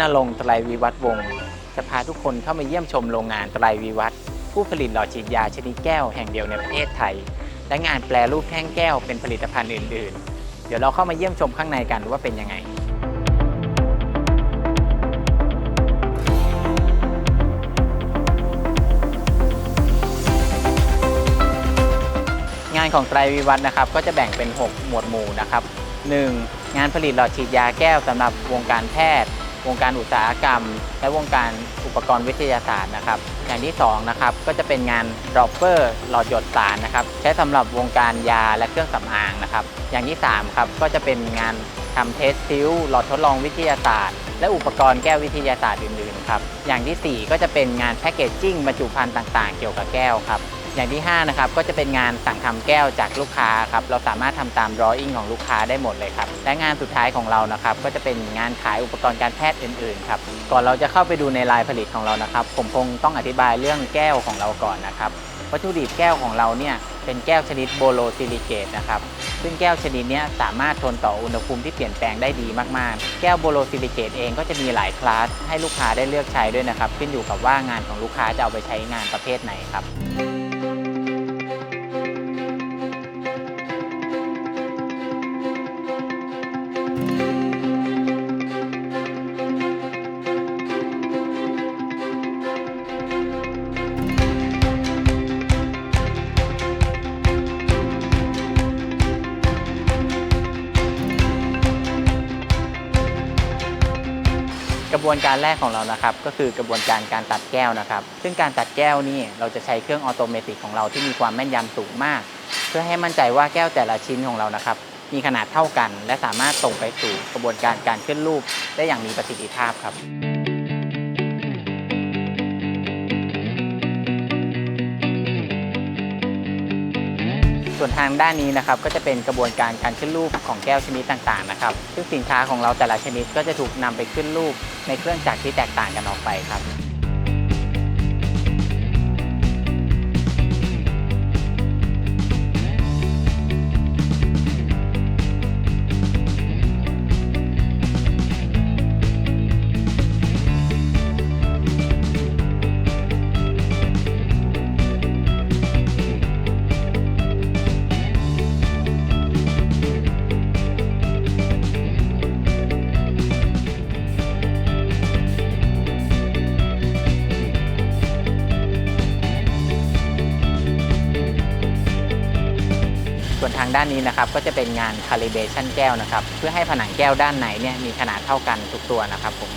นรงค์ไตรวิวัฒวงศ์จะพาทุกคนเข้ามาเยี่ยมชมโรงงานไตรวิวัฒผู้ผลิตหลอดฉีดยาชนิดแก้วแห่งเดียวในประเทศไทย และงานแปลรูปแท่งแก้วเป็นผลิตภัณฑ์อื่น ๆ เดี๋ยวเราเข้ามาเยี่ยมชมข้างในกันว่าเป็นยังไงงานของไตรวิวัฒน์นะครับก็จะแบ่งเป็น 6 หมวดหมู่นะครับ 1. งานผลิตหลอดฉีดยาแก้วสำหรับวงการแพทย์ วงการอุตสาหกรรม และวงการอุปกรณ์วิทยาศาสตร์นะครับอย่างที่2นะครับก็จะเป็นงานดรอปเปอร์หลอดหยดสารนะครับใช้สำหรับวงการยาและเครื่องสำอางนะครับอย่างที่3ครับก็จะเป็นงานทำเทสซิลหลอดทดลองวิทยาศาสตร์ และอุปกรณ์แก้ววิทยาศาสตร์อื่นๆครับอย่างทีสี่4 ก็จะเป็นงานแพคเกจจิ้งบรรจุภัณฑ์ต่างๆ เกี่ยวกับแก้วครับ อย่างที่ 5 นะครับ ก็จะเป็นงานสั่งทำแก้วจากลูกค้าครับ เราสามารถทำตาม drawing ของลูกค้าได้หมดเลยครับ และงานสุดท้ายของเรานะครับ ก็จะเป็นงานขายอุปกรณ์การแพทย์อื่นๆครับ ก่อนเราจะเข้าไปดูในลายผลิตของเรานะครับ ผมคงต้องอธิบายเรื่องแก้วของเราก่อนนะครับ วัตถุดิบแก้วของเราเนี่ย เป็นแก้วชนิดโบโลซิลิเกตนะครับ ซึ่งแก้วชนิดนี้สามารถทนต่ออุณหภูมิที่เปลี่ยนแปลงได้ดีมากๆ แก้วโบโลซิลิเกตเองก็จะมีหลายคลาสให้ลูกค้าได้เลือกใช้ด้วยนะครับ ขึ้นอยู่กับว่างานของลูกค้าจะเอาไปใช้งานประเภทไหนครับ บวนการแรกของเรานะครับ ก็คือกระบวนการการตัดแก้วนะครับ ซึ่งการตัดแก้วนี่เราจะใช้เครื่องออโตเมติกของเราที่มีความแม่นยำสูงมาก เพื่อให้มั่นใจว่าแก้วแต่ละชิ้นของเรานะครับ มีขนาดเท่ากัน และสามารถส่งไปสู่กระบวนการการขึ้นรูปได้อย่างมีประสิทธิภาพครับ ส่วนทางด้านนี้นะครับก็จะเป็นกระบวนการการขึ้นรูปของแก้วชนิดต่างๆนะครับซึ่งสินค้าของเราแต่ละชนิดก็จะถูกนำไปขึ้นรูปในเครื่องจักรที่แตกต่างกันออกไปครับ ส่วนทางด้านนี้นะครับก็จะเป็นงาน calibration แก้วนะครับ เพื่อให้ผนังแก้วด้านไหนเนี่ยมีขนาดเท่ากันทุกตัวนะครับผม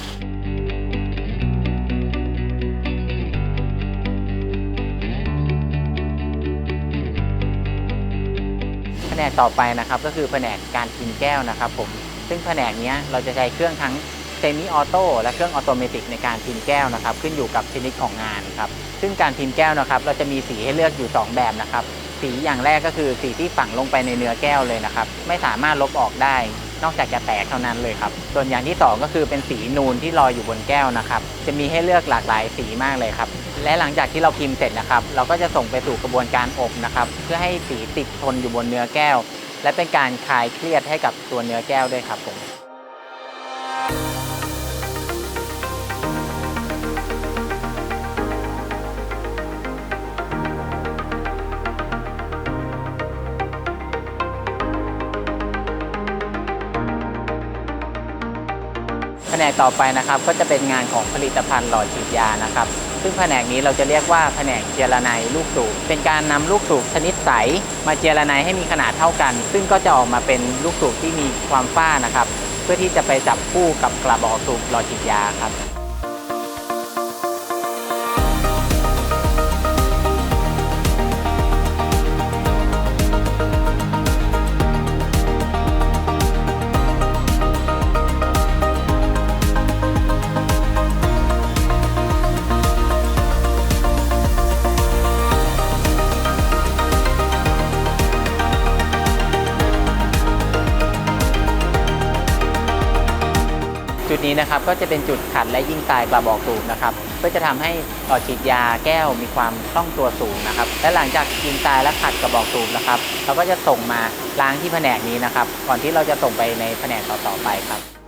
แผนกต่อไปนะครับก็คือแผนกการพิมพ์แก้วนะครับผมซึ่งแผนกนี้เราจะใช้เครื่องทั้งเซมิออโต้และเครื่องออโตเมติกในการพิมพ์แก้วนะครับ ขึ้นอยู่กับชนิดของงานครับซึ่งการพิมพ์แก้วนะครับ เราจะมีสีให้เลือกอยู่ 2 แบบนะครับ สีอย่างแรกก็คือสีที่ฝังลงไปในเนื้อแก้วเลยนะครับ ไม่สามารถลบออกได้ นอกจากจะแตกเท่านั้นเลยครับ ส่วนอย่างที่ 2 ก็คือเป็นสีนูนที่ลอยอยู่บนแก้วนะครับ จะมีให้เลือกหลากหลายสีมากเลยครับ และหลังจากที่เราพิมพ์เสร็จนะครับ เราก็จะส่งไปสู่กระบวนการอบนะครับ เพื่อให้สีติดทนอยู่บนเนื้อแก้ว และเป็นการคลายเครียดให้กับตัวเนื้อแก้วด้วยครับผม นกต่อไปนะครับก็จะเป็นงานของผลิตภัณฑ์หลอดฉีดยานะครับ ซึ่งแผนกนี้เราจะเรียกว่าแผนกเจรไนลูกสูบเป็นการนำลูกสูบชนิดใส มาเจรไนให้มีขนาดเท่ากัน ซึ่งก็จะออกมาเป็นลูกสูบที่มีความฝ้านะครับ เพื่อที่จะไปจับคู่กับกระบอกสูบหลอดฉีดยาครับ นี้นะครับก็จะเป็นจุดขัดและยิ่งตายกระบอกสูบนะครับเพื่อจะทำให้อดฉีดยาแก้วมีความคล่องตัวสูงนะครับและหลังจากยิงตายและขัดกระบอกสูบนะครับเราก็จะส่งมาล้างที่แผนกนี้นะครับก่อนที่เราจะส่งไปในแผนกต่อๆไปครับ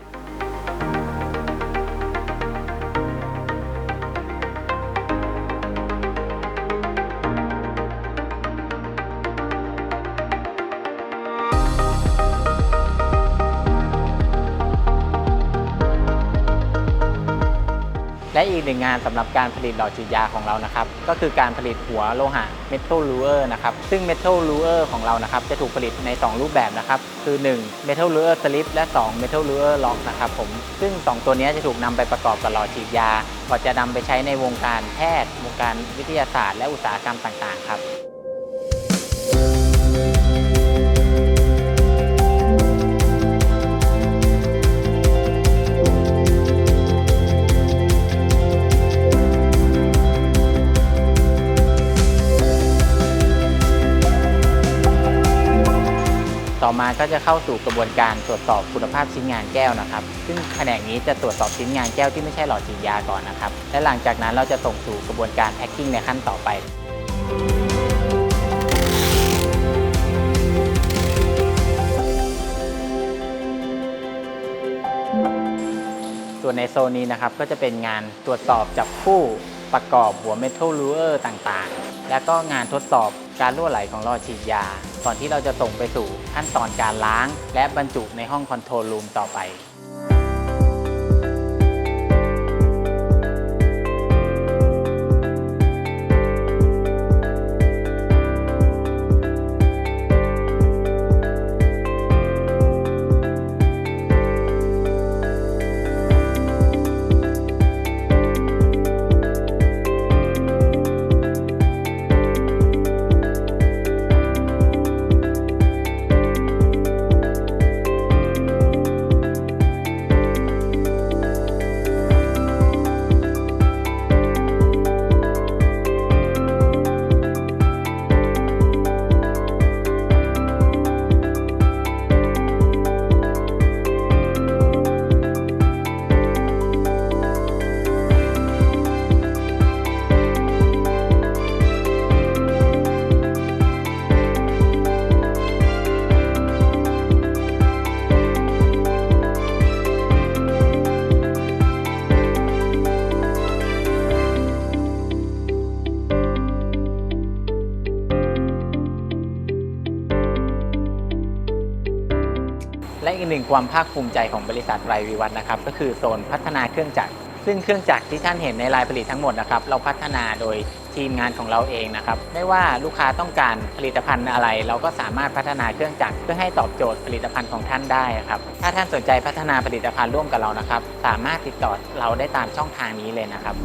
อีกหนึ่งงานสำหรับการผลิตหลอดฉีดยาของเรานะครับ ก็คือการผลิตหัวโลหะเมทัลลูเออร์นะครับ ซึ่งเมทัลลูเออร์ของเรานะครับ จะถูกผลิตใน 2 รูปแบบนะครับ คือ1 Metal Lure Slip และ 2 Metal Lure Lock นะครับผม ซึ่ง 2 ตัวนี้จะถูกนำไปประกอบกับหลอดฉีดยาก่อนจะนำไปใช้ในวงการแพทย์ วงการวิทยาศาสตร์ และอุตสาหกรรมต่าง ๆ ครับ มาก็จะเข้าสู่กระบวนการตรวจสอบคุณภาพชิ้นงานแก้วนะครับ ซึ่งแผนกนี้จะตรวจสอบชิ้นงานแก้วที่ไม่ใช่หลอดฉีดยาก่อนนะครับ และหลังจากนั้นเราจะส่งสู่กระบวนการแพ็คกิ้งในขั้นต่อไปส่วนในโซนนี้นะครับก็จะเป็นงานตรวจสอบจับคู่ประกอบหัวเมทัลลูเออร์ต่างๆ และก็งานทดสอบ การรั่วไหลของหลอดฉีดยาก่อนที่เราจะส่งไปสู่ขั้นตอนการล้าง และบรรจุในห้องคอนโทรลรูมต่อไป หนึ่งความภาคภูมิใจของบริษัทไรวิวัฒน์นะครับ ก็คือโซนพัฒนาเครื่องจักร ซึ่งเครื่องจักรที่ท่านเห็นในลายผลิตทั้งหมดนะครับ เราพัฒนาโดยทีมงานของเราเองนะครับ ไม่ว่าลูกค้าต้องการผลิตภัณฑ์อะไร เราก็สามารถพัฒนาเครื่องจักรเพื่อให้ตอบโจทย์ผลิตภัณฑ์ของท่านได้ครับ ถ้าท่านสนใจพัฒนาผลิตภัณฑ์ร่วมกับเรานะครับ สามารถติดต่อเราได้ตามช่องทางนี้เลยนะครับ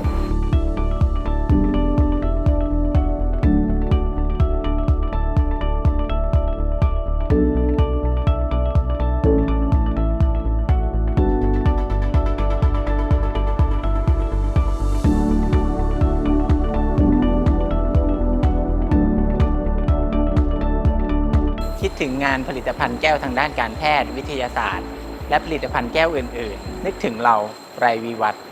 งานผลิตภัณฑ์แก้วทางด้านการแพทย์วิทยาศาสตร์ และผลิตภัณฑ์แก้วอื่น ๆ นึกถึงเราไรวีวัฒน์